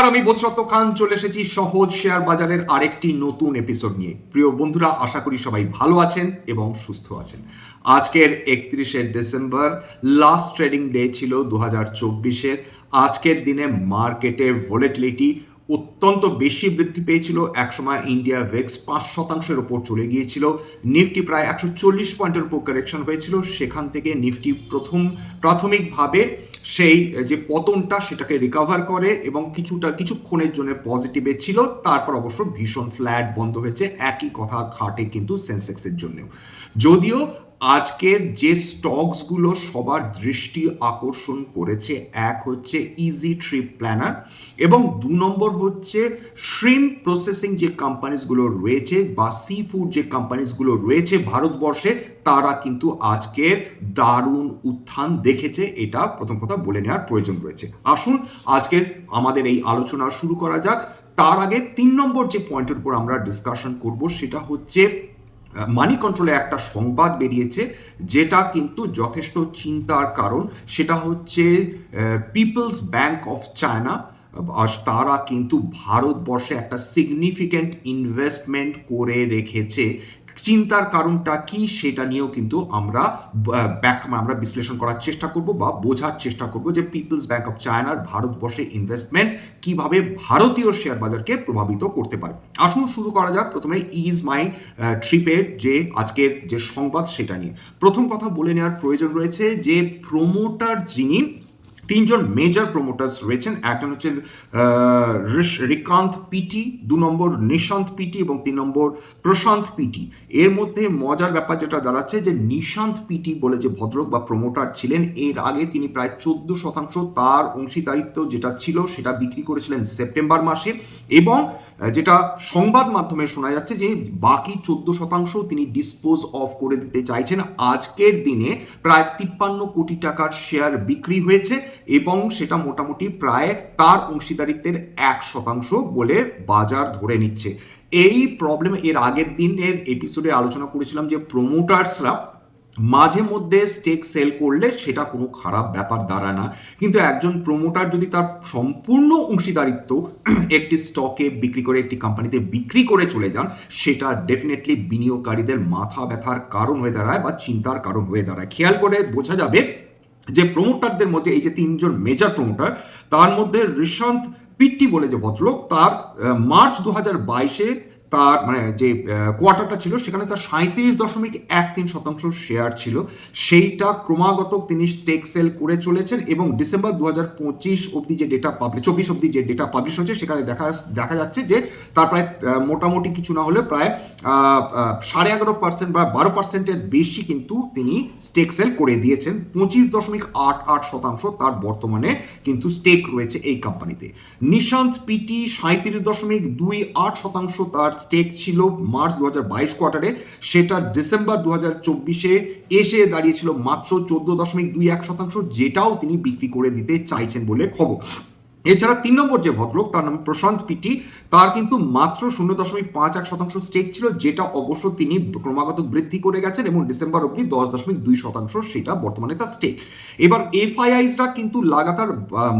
নমস্কার আমি বোধসত্ত্ব খান চলে এসেছি সহজ শেয়ার বাজারের আরেকটি নতুন এপিসোড নিয়ে। প্রিয় বন্ধুরা, আশা করি সবাই ভালো আছেন এবং সুস্থ আছেন। আজকের একত্রিশে ডিসেম্বর লাস্ট ট্রেডিং ডে ছিল দু হাজার চব্বিশের। আজকের দিনে মার্কেটের ভোলেটিলিটি অত্যন্ত বেশি বৃদ্ধি পেয়েছিল। একসময় ইন্ডিয়া ভেক্স পাঁচ শতাংশের ওপর চলে গিয়েছিল। নিফটি প্রায় একশো চল্লিশ পয়েন্টের উপর কারেকশন হয়েছিল। সেখান থেকে নিফটি প্রথম প্রাথমিকভাবে সেই যে পতনটা সেটাকে রিকাভার করে এবং কিছুটা, কিছুক্ষণের জন্য পজিটিভে ছিল। তারপর অবশ্য ভীষণ ফ্ল্যাট বন্ধ হয়েছে। একই কথা খাটে কিন্তু সেন্সেক্সের জন্যও। যদিও আজকের যে স্টকসগুলো সবার দৃষ্টি আকর্ষণ করেছে, এক হচ্ছে ইজি ট্রিপ প্ল্যানার এবং দু নম্বর হচ্ছে শ্রিম প্রসেসিং যে কোম্পানিজগুলো রয়েছে বা সি ফুড যে কোম্পানিজগুলো রয়েছে ভারতবর্ষে, তারা কিন্তু আজকের দারুণ উত্থান দেখেছে। এটা প্রথম কথা বলে নেওয়ার প্রয়োজন রয়েছে। আসুন আজকের আমাদের এই আলোচনা শুরু করা যাক। তার আগে তিন নম্বর যে পয়েন্টের উপর আমরা ডিসকাশন করব, সেটা হচ্ছে মানি কন্ট্রোলে একটা সংবাদ বেরিয়েছে, যেটা কিন্তু যথেষ্ট চিন্তার কারণ। সেটা হচ্ছে পিপলস ব্যাংক অফ চায়না তারা কিন্তু ভারতবর্ষে একটা সিগনিফিক্যান্ট ইনভেস্টমেন্ট করে রেখেছে। চিন্তার কারণটা কি সেটা নিয়েও কিন্তু আমরা ব্যাক আমরা বিশ্লেষণ করার চেষ্টা করব বা বোঝার চেষ্টা করব যে পিপলস ব্যাংক অফ চায়নার ভারতবর্ষে ইনভেস্টমেন্ট কীভাবে ভারতীয় শেয়ার বাজারকে প্রভাবিত করতে পারে। আসুন শুরু করা যাক। প্রথমে ইজ মাই ট্রিপের যে আজকের যে সংবাদ সেটা নিয়ে। প্রথম কথা বলে নেওয়ার প্রয়োজন রয়েছে যে প্রমোটার যিনি তিনজন মেজর প্রমোটার্স রয়েছেন। একজন হচ্ছে রিকান্ত পিটি, দু নম্বর নিশান্ত পিটি এবং তিন নম্বর প্রশান্ত পিটি। এর মধ্যে মজার ব্যাপার যেটা দাঁড়াচ্ছে যে নিশান্ত পিটি বলে যে ভদ্রক বা প্রমোটার ছিলেন, এর আগে তিনি প্রায় চোদ্দ শতাংশ তার অংশীদারিত্ব যেটা ছিল সেটা বিক্রি করেছিলেন সেপ্টেম্বর মাসে এবং যেটা সংবাদ মাধ্যমে শোনা যাচ্ছে যে বাকি চোদ্দ শতাংশ তিনি ডিসপোজ অফ করে দিতে চাইছেন। আজকের দিনে প্রায় তিপ্পান্ন কোটি টাকার শেয়ার বিক্রি হয়েছে। এবং সেটা মোটামুটি প্রায় তার অংশীদারিত্বের এক শতাংশ বলে বাজার ধরে নিচ্ছে। এই প্রবলেম এর আগের দিনের এপিসোডে আলোচনা করেছিলাম যে প্রমোটার্সরা মাঝে মধ্যে স্টেক সেল করলে সেটা কোনো খারাপ ব্যাপার দাঁড়ায় না। কিন্তু একজন প্রমোটার যদি তার সম্পূর্ণ অংশীদারিত্ব একটি স্টকে বিক্রি করে, একটি কোম্পানিতে বিক্রি করে চলে যান, সেটা ডেফিনেটলি বিনিয়োগকারীদের মাথা ব্যথার কারণ হয়ে দাঁড়ায় বা চিন্তার কারণ হয়ে দাঁড়ায়। খেয়াল করে বোঝা যাবে যে প্রমোটারদের মধ্যে এই যে তিনজন মেজর প্রমোটার তার মধ্যে ঋষান্ত পিট্টি বলে যে ভদ্রলোক, তার মার্চ দু হাজার বাইশে তার মানে যে কোয়ার্টারটা ছিল, সেখানে তার সাঁত্রিশ দশমিক এক তিন শতাংশ শেয়ার ছিল। সেইটা ক্রমাগত তিনি স্টেক সেল করে চলেছেন এবং ডিসেম্বর দু হাজার পঁচিশ অবধি যে ডেটা পাবলিশ চব্বিশ অবধি যে ডেটা পাবলিশ হচ্ছে সেখানে দেখা দেখা যাচ্ছে যে তার প্রায় মোটামুটি কিছু না হলে প্রায় সাড়ে এগারো পার্সেন্ট বা বারো পার্সেন্টের বেশি কিন্তু তিনি স্টেক সেল করে দিয়েছেন। পঁচিশ দশমিক আট আট শতাংশ তার বর্তমানে কিন্তু স্টেক রয়েছে এই কোম্পানিতে নিশান্ত পিটি সাঁত্রিশ দশমিক দুই আট শতাংশ তার স্টেক ছিল মার্চ দু হাজার বাইশ কোয়ার্টারে সেটা ডিসেম্বর দু হাজার চব্বিশে এসে দাঁড়িয়েছিল মাত্র চোদ্দ দশমিক দুই এক শতাংশ, যেটাও তিনি বিক্রি করে দিতে চাইছেন বলে খবর। এছাড়া তিন নম্বর যে ভদ্রলোক, তার নাম প্রশান্ত পিটি, তার কিন্তু মাত্র শূন্য দশমিক পাঁচ এক শতাংশ স্টেক ছিল, যেটা অবশ্য তিনি ক্রমাগত বৃদ্ধি করে গেছেন এবং ডিসেম্বর অবধি দশ দশমিক দুই শতাংশ সেটা বর্তমানে তার স্টেক এবার এফআইআইসরা কিন্তু লাগাতার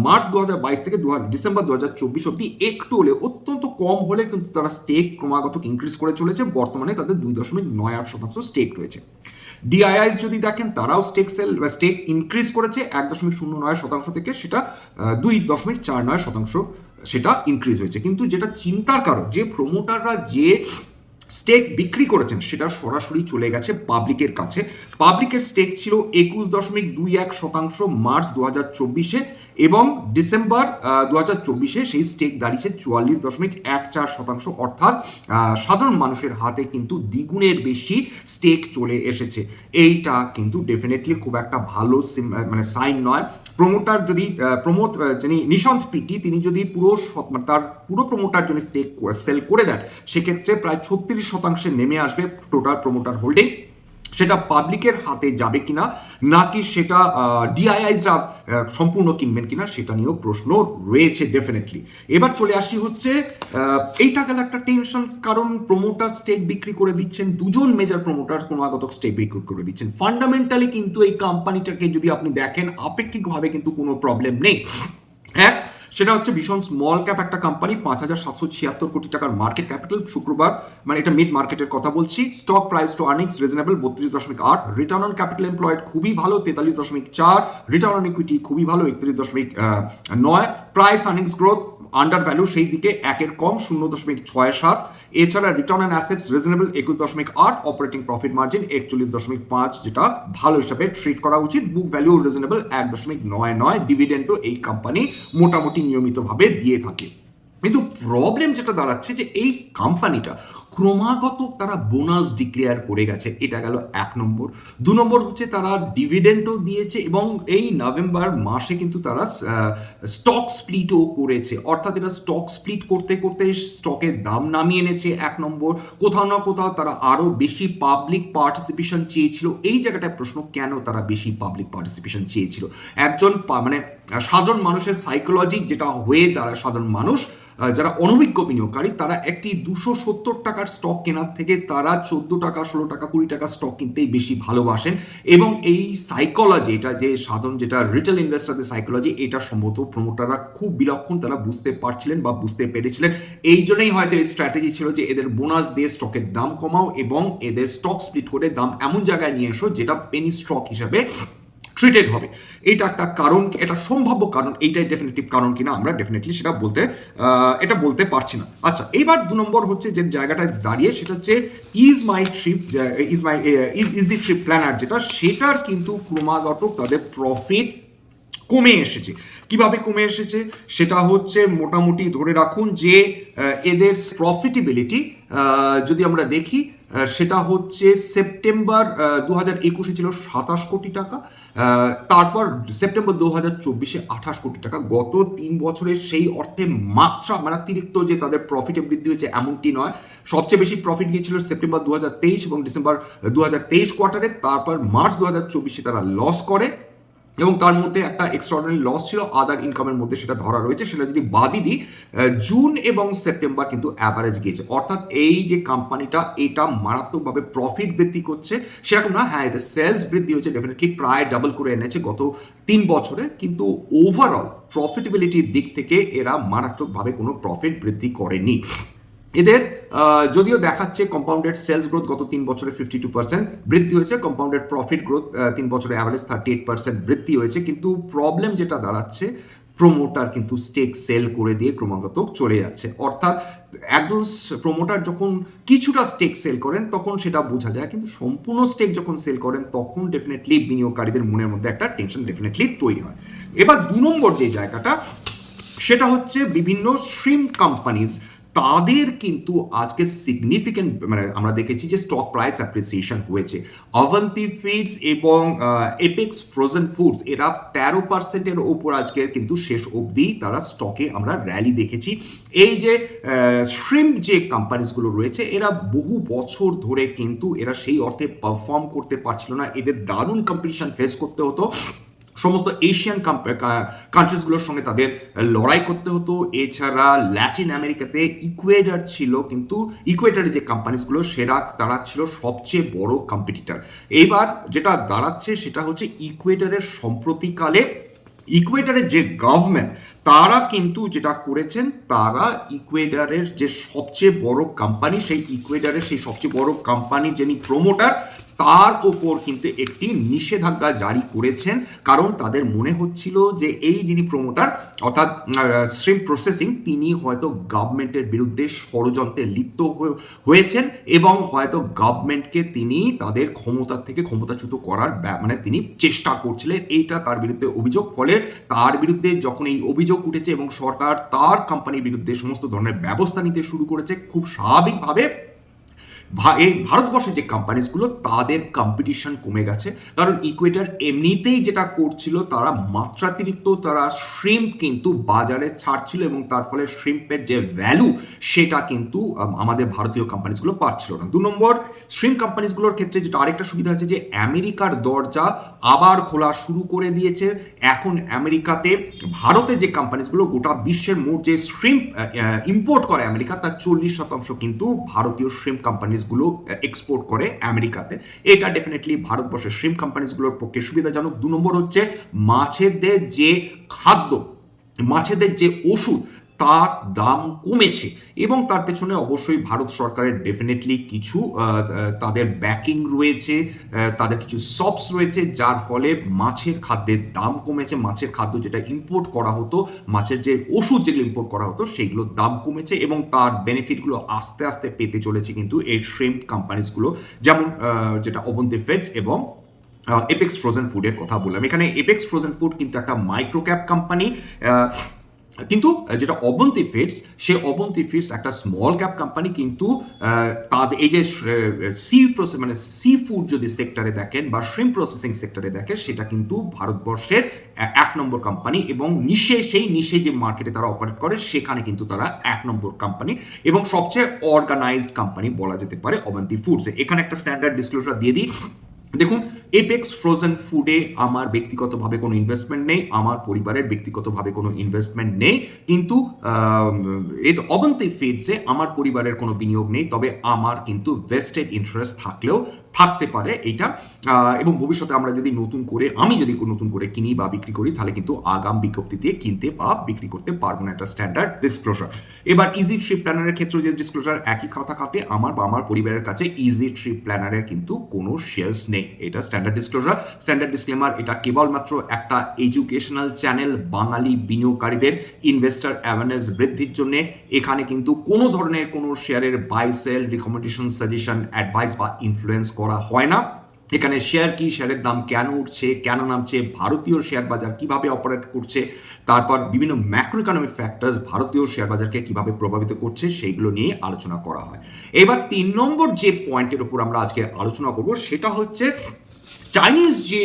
মার্চ দু হাজার বাইশ থেকে দু ডিসেম্বর দু হাজার চব্বিশ অব্দি একটু হলে অত্যন্ত কম হলে কিন্তু তারা স্টেক ক্রমাগত ইনক্রিজ করে চলেছে, বর্তমানে তাদের দুই দশমিক নয় আট শতাংশ স্টেক রয়েছে। ডিআইআইস যদি দেখেন, তারাও স্টেক সেল স্টেক ইনক্রিজ করেছে, এক দশমিক শূন্য নয় শতাংশ থেকে সেটা দুই দশমিক চার নয় শতাংশ, সেটা ইনক্রিজ হয়েছে। কিন্তু যেটা চিন্তার কারণ, যে প্রমোটাররা যে স্টেক বিক্রি করেছেন, সেটা সরাসরি চলে গেছে পাবলিকের কাছে। পাবলিকের স্টেক ছিল একুশ দশমিক দুই এক শতাংশ মার্চ দু হাজার চব্বিশে এবং ডিসেম্বর দু হাজার চব্বিশে সেই স্টেক দাঁড়িয়েছে চুয়াল্লিশ দশমিক এক চার শতাংশ। অর্থাৎ সাধারণ মানুষের হাতে কিন্তু দ্বিগুণের বেশি স্টেক চলে এসেছে। এইটা কিন্তু ডেফিনেটলি খুব একটা ভালো মানে সাইন নয়। প্রমোটার যদি প্রমোট যিনি নিশান্ত পিটি, তিনি যদি পুরো তার পুরো প্রমোটার যদি স্টেক সেল করে দেন, সেক্ষেত্রে প্রায় ছত্রিশ শতাংশে নেমে আসবে টোটাল প্রমোটার হোল্ডিং সেটা পাবলিকের হাতে যাবে কিনা, নাকি সেটা ডিআইআইসরা সম্পূর্ণ কিনবেন কিনা, সেটা নিয়েও প্রশ্ন রয়েছে ডেফিনেটলি এবার চলে আসি হচ্ছে এইটা গেল একটা টেনশন কারণ প্রমোটার স্টেক বিক্রি করে দিচ্ছেন দুজন মেজর প্রমোটার ক্রমাগত স্টেক বিক্রি করে দিচ্ছেন। ফান্ডামেন্টালি কিন্তু এই কোম্পানিটাকে যদি আপনি দেখেন, আপেক্ষিকভাবে কিন্তু কোনো প্রবলেম নেই। হ্যাঁ সেটা হচ্ছে ভীষণ স্মল ক্যাপ একটা কোম্পানি পাঁচ হাজার সাতশো ছিয়াত্তর কোটি টাকার মার্কেট ক্যাপিটাল শুক্রবার মানে এটা মিড মার্কেটের কথা বলছি। Stock price to earnings reasonable বত্রিশ দশমিক আট। রিটার্ন অন ক্যাপিটাল এমপ্লয়েড খুবই ভালো, তেতাল্লিশ দশমিক চার। রিটার্ন অন ইকুইটি খুবই ভালো, একত্রিশ দশমিক নয়। Price earnings growth under value সেই দিকে একের কম শূন্য দশমিক ছয় সাত। এছাড়া রিটার্ন অ্যান্ড অ্যাসেটস রিজনেবল একুশ দশমিক আট অপারেটিং প্রফিট মার্জিন একচল্লিশ দশমিক পাঁচ, যেটা ভালো হিসাবে ট্রিট করা উচিত। বুক ভ্যালু রিজনেবল এক দশমিক নয় নয় ডিভিডেন্ডও এই কোম্পানি মোটামুটি নিয়মিতভাবে দিয়ে থাকে। কিন্তু প্রবলেম যেটা দাঁড়াচ্ছে যে এই কোম্পানিটা ক্রমাগত তারা বোনাস ডিক্লেয়ার করে গেছে। এটা গেল এক নম্বর। দু নম্বর হচ্ছে তারা ডিভিডেন্টও দিয়েছে এবং এই নভেম্বর মাসে কিন্তু তারা স্টক স্প্লিটও করেছে। অর্থাৎ এটা স্টক স্প্লিট করতে করতে স্টকের দাম নামিয়ে এনেছে এক নম্বর। কোথাও না কোথাও তারা আরও বেশি পাবলিক পার্টিসিপেশন চেয়েছিল। এই জায়গাটায় প্রশ্ন, কেন তারা বেশি পাবলিক পার্টিসিপেশন চেয়েছিল? একজন মানে সাধারণ মানুষের সাইকোলজি যেটা হয়ে তারা সাধারণ মানুষ যারা অনভিজ্ঞ বিনিয়োগকারী, তারা একটি দুশো সত্তর টাকার স্টক কেনার থেকে তারা চোদ্দ টাকা, ষোলো টাকা, কুড়ি টাকা স্টক কিনতেই বেশি ভালোবাসেন। এবং এই সাইকোলজি এটা যে সাধারণ যেটা রিটেল ইনভেস্টারদের সাইকোলজি এটা সম্ভবত প্রমোটাররা খুব বিলক্ষণ তারা বুঝতে পারছিলেন বা বুঝতে পেরেছিলেন। এই জন্যই হয়তো এই স্ট্র্যাটেজি ছিল যে এদের বোনাস দিয়ে স্টকের দাম কমাও এবং এদের স্টক স্প্লিট করে দাম এমন জায়গায় নিয়ে এসো যেটা পেনি স্টক হিসাবে ট্রিটেড হবে। এটা একটা কারণ এটা সম্ভাব্য কারণ, এইটাই ডেফিনেটিভ কারণ কিনা আমরা ডেফিনেটলি সেটা বলতে এটা বলতে পারছি না। আচ্ছা এইবার দু নম্বর হচ্ছে যে জায়গাটায় দাঁড়িয়ে সেটা হচ্ছে ease my trip ease my easy trip planner যেটা, সেটার কিন্তু ক্রমাগত তাদের প্রফিট কমে এসেছে। কীভাবে কমে এসেছে? সেটা হচ্ছে মোটামুটি ধরে রাখুন যে এদের প্রফিটেবিলিটি যদি আমরা দেখি সেটা হচ্ছে সেপ্টেম্বর দু হাজার একুশে ছিল সাতাশ কোটি টাকা তারপর সেপ্টেম্বর দু হাজার চব্বিশে আঠাশ কোটি টাকা। গত তিন বছরের সেই অর্থে মাত্রা মাত্রাতিরিক্ত যে তাদের প্রফিটে বৃদ্ধি হয়েছে এমনটি নয়। সবচেয়ে বেশি প্রফিট গিয়েছিল সেপ্টেম্বর দু হাজার তেইশ এবং ডিসেম্বর দু হাজার তেইশ কোয়ার্টারে তারপর মার্চ দু হাজার চব্বিশে তারা লস করে। এবং তার মধ্যে একটা এক্সট্রাঅর্ডিনারি লস ছিল আদার ইনকামের মধ্যে সেটা ধরা রয়েছে, সেটা যদি বাদই দিই জুন এবং সেপ্টেম্বর কিন্তু অ্যাভারেজ গিয়েছে। অর্থাৎ এই যে কোম্পানিটা এটা মারাত্মকভাবে প্রফিট বৃদ্ধি করছে। সেরকম না হ্যাঁ এদের সেলস বৃদ্ধি হয়েছে ডেফিনেটলি প্রায় ডাবল করে এনেছে গত তিন বছরে, কিন্তু ওভারঅল প্রফিটেবিলিটির দিক থেকে এরা মারাত্মকভাবে কোনো প্রফিট বৃদ্ধি করেনি। এদের যদিও দেখাচ্ছে কম্পাউন্ডেড সেলস গ্রোথ গত তিন বছরে ফিফটি টু পার্সেন্ট বৃদ্ধি হয়েছে। কম্পাউন্ডেড প্রফিট গ্রোথ তিন বছরে অ্যাভারেজ থার্টি এইট পার্সেন্ট বৃদ্ধি হয়েছে। কিন্তু প্রবলেম যেটা দাঁড়াচ্ছে প্রোমোটার কিন্তু স্টেক সেল করে দিয়ে ক্রমাগত চলে যাচ্ছে। অর্থাৎ একজন প্রোমোটার যখন কিছুটা স্টেক সেল করেন, তখন সেটা বোঝা যায়। কিন্তু সম্পূর্ণ স্টেক যখন সেল করেন, তখন ডেফিনেটলি বিনিয়োগকারীদের মনের মধ্যে একটা টেনশন ডেফিনেটলি তৈরি হয়। এবার দু নম্বর যে জায়গাটা, সেটা হচ্ছে বিভিন্ন স্ট্রিম কোম্পানিজ তাদের কিন্তু আজকে সিগনিফিকেন্ট মানে আমরা দেখেছি যে স্টক প্রাইস অ্যাপ্রিসিয়েশন হয়েছে। অভন্তি ফিডস এবং এপেক্স ফ্রোজেন ফুডস এরা তেরো পার্সেন্টের ওপর আজকে কিন্তু শেষ অবধি তারা স্টকে আমরা র্যালি দেখেছি। এই যে শ্রিম্প যে কোম্পানিজগুলো রয়েছে, এরা বহু বছর ধরে কিন্তু এরা সেই অর্থে পারফর্ম করতে পারছিল না। এদের দারুণ কম্পিটিশন ফেস করতে হতো। সমস্ত এশিয়ান কান্ট্রিজগুলোর সঙ্গে তাদের লড়াই করতে হতো। এছাড়া ল্যাটিন আমেরিকাতে ইকুয়েডার ছিল, কিন্তু ইকুয়েডারের যে কোম্পানিজগুলো সেরা তারা ছিল সবচেয়ে বড় কম্পিটিটার এইবার যেটা দাঁড়াচ্ছে, সেটা হচ্ছে ইকুয়েডারের সম্প্রতিকালে ইকুয়েডারের যে গভর্নমেন্ট তারা কিন্তু যেটা করেছেন, তারা ইকুয়েডারের যে সবচেয়ে বড় কোম্পানি সেই ইকুয়েডারের সেই সবচেয়ে বড় কোম্পানি যিনি প্রমোটার তার ওপর কিন্তু একটি নিষেধাজ্ঞা জারি করেছেন। কারণ তাদের মনে হচ্ছিল যে এই যিনি প্রমোটার অর্থাৎ স্ট্রিম প্রসেসিং তিনি হয়তো গভর্নমেন্টের বিরুদ্ধে ষড়যন্ত্রে লিপ্ত হয়ে- হয়েছেন এবং হয়তো গভর্নমেন্টকে তিনি তাদের ক্ষমতার থেকে ক্ষমতাচ্যুত করার মানে তিনি চেষ্টা করছিলেন। এইটা তার বিরুদ্ধে অভিযোগ। ফলে তার বিরুদ্ধে যখন এই অভিযোগ উঠেছে এবং সরকার তার কোম্পানির বিরুদ্ধে সমস্ত ধরনের ব্যবস্থা নিতে শুরু করেছে, খুব স্বাভাবিকভাবে এই ভারতবর্ষের যে কোম্পানিজগুলো তাদের কম্পিটিশন কমে গেছে। কারণ ইকুয়েটার এমনিতেই যেটা করছিল, তারা মাত্রাতিরিক্ত তারা শ্রিম্প কিন্তু বাজারে ছাড়ছিল এবং তার ফলে শ্রিম্পের যে ভ্যালু সেটা কিন্তু আমাদের ভারতীয় কোম্পানিজগুলো পাচ্ছিল না। দু নম্বর শ্রিম্প কোম্পানিজগুলোর ক্ষেত্রে যেটা আরেকটা সুবিধা আছে যে, আমেরিকার দরজা আবার খোলা শুরু করে দিয়েছে। এখন আমেরিকাতে ভারতে যে কোম্পানিজগুলো গোটা বিশ্বের মোট যে শ্রিম্প ইম্পোর্ট করে আমেরিকা, তার চল্লিশ শতাংশ কিন্তু ভারতীয় শ্রিম্প কোম্পানিজগুলো এক্সপোর্ট করে আমেরিকাতে। এটা ডেফিনেটলি ভারতবর্ষের শ্রিম কোম্পানিজগুলোর পক্ষে সুবিধাজনক। দু নম্বর হচ্ছে মাছেদের যে খাদ্য, মাছেদের যে ওষুধ তার দাম কমেছে এবং তার পেছনে অবশ্যই ভারত সরকারের ডেফিনেটলি কিছু তাদের ব্যাকিং রয়েছে তাদের কিছু সপস রয়েছে, যার ফলে মাছের খাদ্যের দাম কমেছে। মাছের খাদ্য যেটা ইম্পোর্ট করা হতো, মাছের যে ওষুধ যেগুলো ইম্পোর্ট করা হতো, সেগুলোর দাম কমেছে এবং তার বেনিফিটগুলো আস্তে আস্তে পেতে চলেছে কিন্তু এই শ্রেম কোম্পানিজগুলো যেমন যেটা অবন্তি ফেডস এবং এপেক্স ফ্রোজেন ফুডের কথা বললাম। এখানে এপেক্স ফ্রোজেন ফুড কিন্তু একটা মাইক্রো ক্যাপ কোম্পানি কিন্তু যেটা অবন্তি ফিডস সে অবন্তি ফিডস একটা স্মল ক্যাপ কোম্পানি কিন্তু তাদের এই যে সি প্রসেস মানে সি ফুড যদি সেক্টরে দেখেন বা শ্রিম প্রসেসিং সেক্টরে দেখেন, সেটা কিন্তু ভারতবর্ষের এক নম্বর কোম্পানি এবং নিশে, সেই নিশে যে মার্কেটে তারা অপারেট করে, সেখানে কিন্তু তারা এক নম্বর কোম্পানি এবং সবচেয়ে অর্গানাইজড কোম্পানি বলা যেতে পারে অবন্তি ফুডস এখানে একটা স্ট্যান্ডার্ড ডিসক্লোজার দিয়ে দিই। দেখুন এপেক্স ফ্রোজেন ফুডে আমার ব্যক্তিগতভাবে কোনো ইনভেস্টমেন্ট নেই আমার পরিবারের ব্যক্তিগতভাবে কোনো ইনভেস্টমেন্ট নেই কিন্তু তো অবন্তি ফিডসে আমার পরিবারের কোনো বিনিয়োগ নেই তবে আমার কিন্তু ভেস্টেড ইন্টারেস্ট থাকলেও থাকতে পারে আহ, এবং ভবিষ্যতে আমরা যদি নতুন করে আমি যদি নতুন করে কিনি বা বিক্রি করি তাহলে কিন্তু আগাম বিজ্ঞপ্তি দিয়ে কিনতে বা বিক্রি করতে পারব না একটা স্ট্যান্ডার্ড ডিসক্লোজার এবার ইজি ট্রিপ প্ল্যানারের ক্ষেত্রে যে ডিসক্লোজার একই কথা কাটে আমার বা আমার পরিবারের কাছে ইজি ট্রিপ প্ল্যানারের কিন্তু কোনো শেয়ার্স নেই এটা স্ট্যান্ডার্ড ডিসক্লোজার স্ট্যান্ডার্ড ডিসক্লেমার এটা কেবলমাত্র একটা এডুকেশনাল চ্যানেল বাঙালি বিনিয়োগকারীদের ইনভেস্টার অ্যাওয়ারনেস বৃদ্ধির জন্য। এখানে কিন্তু কোনো ধরনের কোনো শেয়ারের buy sell recommendation suggestion advice বা ইনফ্লুয়েন্স করা হয় না। এখানে শেয়ার কি শেয়ারের দাম কেন উঠছে, কেন নামছে, ভারতীয় শেয়ার বাজার কীভাবে অপারেট করছে, তারপর বিভিন্ন ম্যাক্রো ইকোনমিক ফ্যাক্টরস ভারতীয় শেয়ার বাজারকে কীভাবে প্রভাবিত করছে, সেইগুলো নিয়ে আলোচনা করা হয়। এবার তিন নম্বর যে পয়েন্টের উপর আমরা আজকে আলোচনা করব, সেটা হচ্ছে চাইনিজ যে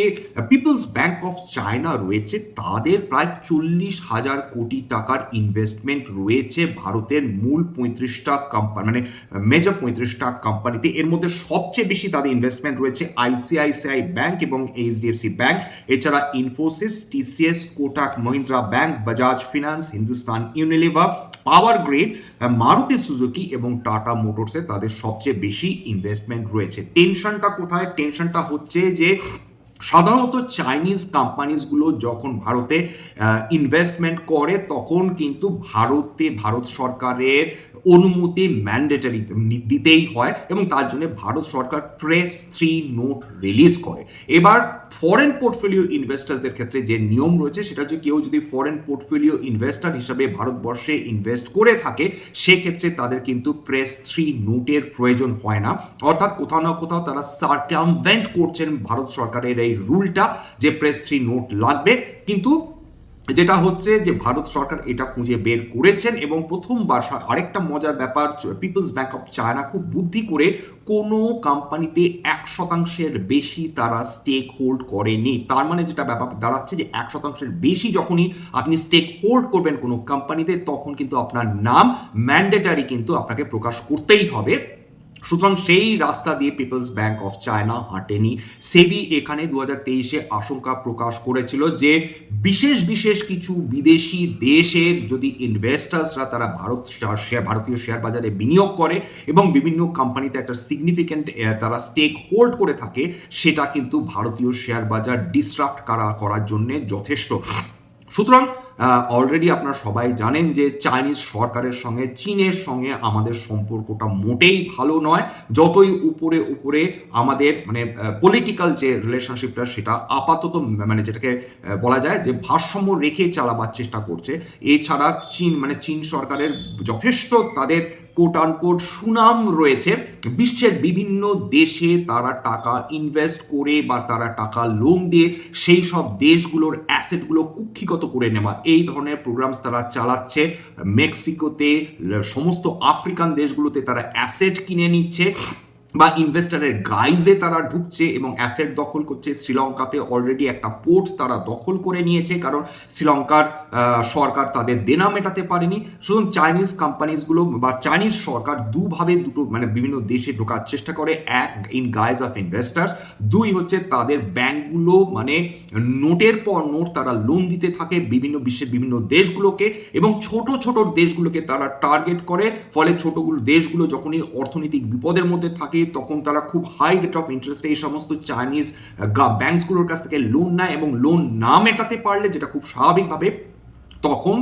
পিপলস ব্যাংক অফ চায়না রয়েছে, তাদের প্রায় চল্লিশ হাজার কোটি টাকার ইনভেস্টমেন্ট রয়েছে ভারতের মূল পঁয়ত্রিশটা কোম্পানি মানে মেজর পঁয়ত্রিশটা কোম্পানিতে এর মধ্যে সবচেয়ে বেশি তাদের ইনভেস্টমেন্ট রয়েছে আইসিআইসিআই ব্যাংক এবং এইচডিএফসি ব্যাংক এছাড়া Infosys TCS Kotak Mahindra bank Bajaj finance Hindustan Unilever power grid Maruti Suzuki এবং টাটা মোটরসে তাদের সবচেয়ে বেশি ইনভেস্টমেন্ট রয়েছে। টেনশনটা কোথায়? টেনশনটা হচ্ছে যে সাধারণত চাইনিজ কোম্পানিজগুলো যখন ভারতে ইনভেস্টমেন্ট করে তখন কিন্তু ভারতে ভারত সরকারের অনুমতি ম্যান্ডেটারি দিতেই হয় এবং তার জন্য ভারত সরকার প্রেস থ্রি নোট রিলিজ করে। এবার ফরেন পোর্টফোলিও ইনভেস্টার্সদের ক্ষেত্রে যে নিয়ম রয়েছে, সেটা হচ্ছে কেউ যদি ফরেন পোর্টফোলিও ইনভেস্টার হিসাবে ভারতবর্ষে ইনভেস্ট করে থাকে, সেক্ষেত্রে তাদের কিন্তু প্রেস থ্রি নোটের প্রয়োজন হয় না। অর্থাৎ কোথাও না কোথাও তারা সার্কামভেন্ট করছেন ভারত সরকারের এই রুলটা যে প্রেস থ্রি নোট লাগবে। কিন্তু যেটা হচ্ছে যে ভারত সরকার এটা খুঁজে বের করেছেন এবং প্রথমবার আরেকটা মজার ব্যাপার পিপলস ব্যাংক অফ চায়না খুব বুদ্ধি করে কোনো কোম্পানিতে এক শতাংশের বেশি তারা স্টেক হোল্ড করেনি। তার মানে যেটা ব্যাপার দাঁড়াচ্ছে যে এক শতাংশের বেশি যখনই আপনি স্টেক হোল্ড করবেন কোনো কোম্পানিতে তখন কিন্তু আপনার নাম ম্যান্ডেটারি কিন্তু আপনাকে প্রকাশ করতেই হবে। সুতরাং সেই রাস্তা দিয়ে পিপলস ব্যাংক অফ চায়না হাঁটেনি। সেবি এখানে দু হাজার তেইশে আশঙ্কা প্রকাশ করেছিল যে বিশেষ বিশেষ কিছু বিদেশি দেশের যদি ইনভেস্টার্সরা তারা ভারত শেয়ার ভারতীয় শেয়ার বাজারে বিনিয়োগ করে এবং বিভিন্ন কোম্পানিতে একটা সিগনিফিক্যান্ট তারা স্টেক হোল্ড করে থাকে, সেটা কিন্তু ভারতীয় শেয়ার বাজার ডিস্ট্রাক্ট করা, করার জন্য যথেষ্ট। সুতরাং অলরেডি আপনারা সবাই জানেন যে চাইনিজ সরকারের সঙ্গে, চীনের সঙ্গে আমাদের সম্পর্কটা মোটেই ভালো নয়। যতই উপরে উপরে আমাদের মানে পলিটিক্যাল যে রিলেশনশিপটা সেটা আপাতত মানে যেটাকে বলা যায় যে ভারসাম্য রেখে চালাবার চেষ্টা করছে। এছাড়া চীন মানে চীন সরকারের যথেষ্ট তাদের কোট আনকোট সুনাম রয়েছে, বিশ্বের বিভিন্ন দেশে তারা টাকা ইনভেস্ট করে বা তারা টাকা লোন দিয়ে সেই সব দেশগুলোর অ্যাসেটগুলো কুক্ষিগত করে নেওয়া। এই ধরনের প্রোগ্রামস তারা চালাচ্ছে। মেক্সিকোতে, সমস্ত আফ্রিকান দেশগুলোতে তারা অ্যাসেট কিনে নিচ্ছে। বা ইনভেস্টারের গাইজে তারা ঢুকছে এবং অ্যাসেট দখল করছে, শ্রীলঙ্কাতে অলরেডি একটা পোর্ট তারা দখল করে নিয়েছে, কারণ শ্রীলঙ্কার সরকার তাদের দেনা মেটাতে পারেনি। শুধু চাইনিজ কোম্পানিজগুলো বা চাইনিজ সরকার দুভাবে দুটো মানে বিভিন্ন দেশে ঢোকার চেষ্টা করে, এক ইন গাইজ অফ ইনভেস্টার্স দুই হচ্ছে তাদের ব্যাংকগুলো মানে নোটের পর নোট তারা লোন দিতে থাকে বিভিন্ন বিশ্বের বিভিন্ন দেশগুলোকে এবং ছোট ছোট দেশগুলোকে তারা টার্গেট করে, ফলে ছোটগুলো দেশগুলো যখনই অর্থনৈতিক বিপদের মধ্যে থাকে তখন তারা খুব হাই রেট অফ ইন্টারেস্টে এই সমস্ত চাইনিজ ব্যাংকসগুলোর কাছ থেকে লোন নেয় এবং লোন না মেটাতে পারলে, যেটা খুব স্বাভাবিকভাবে, তখন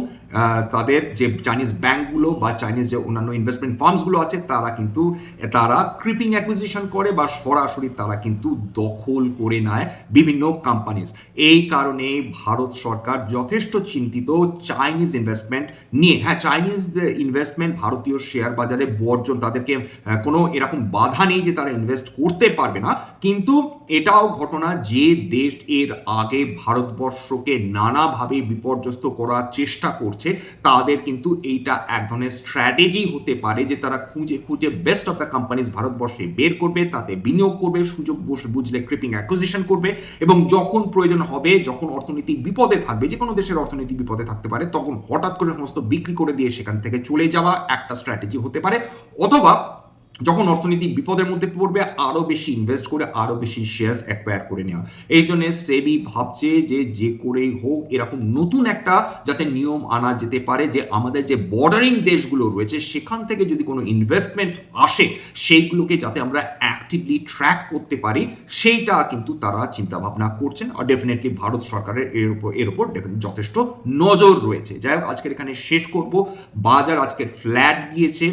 তাদের যে চাইনিজ ব্যাংকগুলো বা চাইনিজ যে অন্যান্য ইনভেস্টমেন্ট ফার্মসগুলো আছে, তারা কিন্তু, তারা ক্রিপিং অ্যাকুইজিশন করে বা সরাসরি তারা কিন্তু দখল করে নেয় বিভিন্ন কোম্পানিজ এই কারণে ভারত সরকার যথেষ্ট চিন্তিত চাইনিজ ইনভেস্টমেন্ট নিয়ে। হ্যাঁ চাইনিজ ইনভেস্টমেন্ট ভারতীয় শেয়ার বাজারে বর্জন তাদেরকে কোনো এরকম বাধা নেই যে তারা ইনভেস্ট করতে পারবে না। কিন্তু এটাও ঘটনা যে দেশ এর আগে ভারতবর্ষকে নানাভাবে বিপর্যস্ত করার চেষ্টা করছে। তাদের কিন্তু এইটা এক ধরনের স্ট্র্যাটেজি হতে পারে যে তারা খুঁজে খুঁজে বেস্ট অফ দ্য কোম্পানিজ ভারতবর্ষে বের করবে, তাতে বিনিয়োগ করবে, সুযোগ বুঝলে ক্রিপিং অ্যাকুইজিশন করবে এবং যখন প্রয়োজন হবে, যখন অর্থনীতি বিপদে থাকবে যে কোনো দেশের অর্থনীতি বিপদে থাকতে পারে, তখন হঠাৎ করে সমস্ত বিক্রি করে দিয়ে সেখান থেকে চলে যাওয়া একটা স্ট্র্যাটেজি হতে পারে অথবা যখন অর্থনীতি বিপদের মধ্যে পড়বে আরও বেশি ইনভেস্ট করে আরও বেশি শেয়ার্স অ্যাকোয়ার করে নেওয়া। এই জন্য সেবি ভাবছে যে যে করেই হোক, এরকম নতুন একটা যাতে নিয়ম আনা যেতে পারে, যে আমাদের যে বর্ডারিং দেশগুলো রয়েছে, সেখান থেকে যদি কোনো ইনভেস্টমেন্ট আসে, সেইগুলোকে যাতে আমরা অ্যাক্টিভলি ট্র্যাক করতে পারি, সেইটা কিন্তু তারা চিন্তা ভাবনা করছেন। আর ডেফিনেটলি ভারত সরকারের এর উপর এর উপর যথেষ্ট নজর রয়েছে। যাই হোক, আজকের এখানে শেষ করব। বাজার আজকের ফ্ল্যাট গিয়েছে।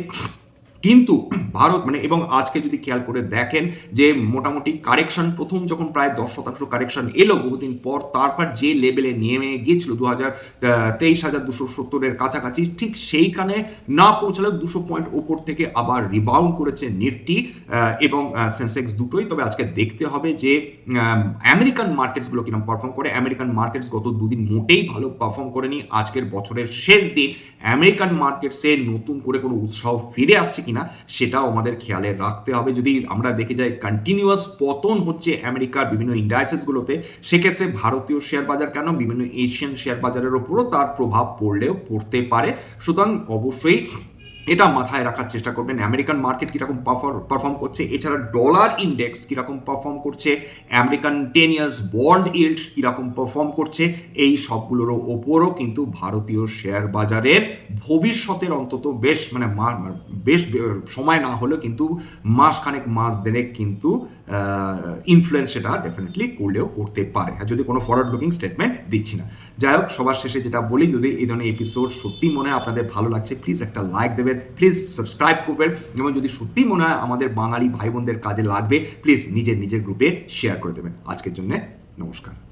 কিন্তু ভারত মানে এবং আজকে যদি খেয়াল করে দেখেন যে মোটামুটি কারেকশন প্রথম যখন প্রায় দশ শতাংশ কারেকশন এলো, বহুদিন পর তারপর যে লেভেলে নেমে গিয়েছিল দু হাজার তেইশ হাজার দুশো সত্তরের কাছাকাছি, ঠিক সেইখানে না পৌঁছালেও দুশো পয়েন্ট ওপর থেকে আবার রিবাউন্ড করেছে নিফটি এবং সেন্সেক্স দুটোই। তবে আজকে দেখতে হবে যে আমেরিকান মার্কেটসগুলো কীরকম পারফর্ম করে। আমেরিকান মার্কেটস গত দুদিন মোটেই ভালো পারফর্ম করেনি। আজকের বছরের শেষ দিন আমেরিকান মার্কেটসে নতুন করে কোনো উৎসাহ ফিরে আসছে কিনা সেটাও আমাদের খেয়ালে রাখতে হবে। যদি আমরা দেখে যাই কন্টিনিউয়াস পতন হচ্ছে আমেরিকার বিভিন্ন ইন্ডাইসেসগুলোতে সেক্ষেত্রে ভারতীয় শেয়ার বাজার কেন? বিভিন্ন এশিয়ান শেয়ার বাজারের ওপরও তার প্রভাব পড়লেও পড়তে পারে। সুতরাং অবশ্যই এটা মাথায় রাখার চেষ্টা করবেন। আমেরিকান মার্কেট কীরকম পারফর্ম করছে, এছাড়া ডলার ইন্ডেক্স কীরকম পারফর্ম করছে American ten years bond yield কীরকম পারফর্ম করছে, এই সবগুলোর ওপরও কিন্তু ভারতীয় শেয়ার বাজারের ভবিষ্যতের অন্তত বেশ মানে বেশ, সময় না হলেও কিন্তু মাসখানেক, মাস দেড়েক কিন্তু ইনফ্লুয়েন্স সেটা ডেফিনেটলি করলেও করতে পারে। হ্যাঁ যদি কোনো ফরওয়ার্ড লুকিং স্টেটমেন্ট দিচ্ছি না। যাই হোক, সবার শেষে যেটা বলি, যদি এই ধরনের এপিসোড সত্যি মনে হয় আপনাদের ভালো লাগছে প্লিজ একটা লাইক দেবেন প্লিজ সাবস্ক্রাইব করবেন। এবং যদি সত্যি মনে হয় আমাদের বাঙালি ভাই বোনদের কাজে লাগবে প্লিজ নিজের নিজের গ্রুপে শেয়ার করে দেবেন। আজকের জন্য নমস্কার।